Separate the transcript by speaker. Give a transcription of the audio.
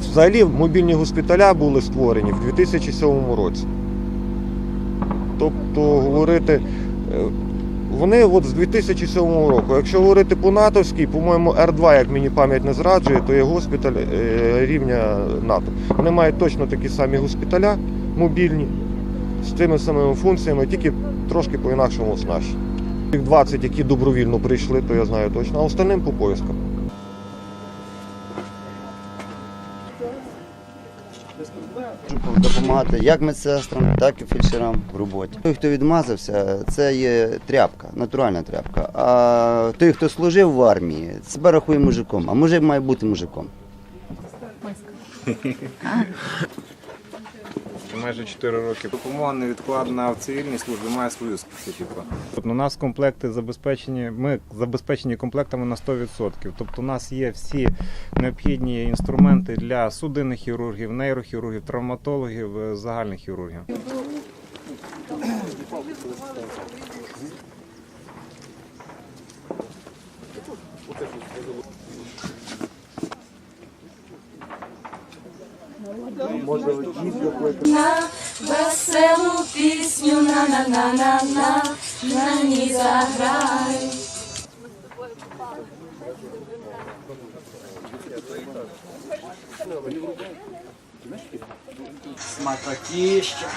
Speaker 1: Взагалі мобільні госпіталя були створені в 2007 році. Тобто говорити, е, вони от з 2007 року. Якщо говорити по натовській, по-моєму, Р2, як мені пам'ять не зраджує, то є госпіталь е, рівня НАТО. Вони мають точно такі самі госпіталя мобільні з тими самими функціями, тільки трошки по-інакшому оснащені. Тих 20, які добровільно прийшли, то я знаю точно, а остальним по поискам.
Speaker 2: Допомагати як медсестрам, так і фельдшерам в роботі. Той, хто відмазався, це є тряпка, натуральна тряпка. А той, хто служив в армії, себе рахує мужиком, а мужик має бути мужиком.
Speaker 3: майже 4 роки. Допомога невідкладна в цивільній службі має свою специфіку.
Speaker 4: Тобто у нас комплекти забезпечені, ми забезпечені комплектами на 100%. Тобто у нас є всі необхідні інструменти для судинних хірургів, нейрохірургів, травматологів, е, загальних хірургів.
Speaker 5: На веселу пісню на на на на на на ній заграй.
Speaker 6: Смакотіща.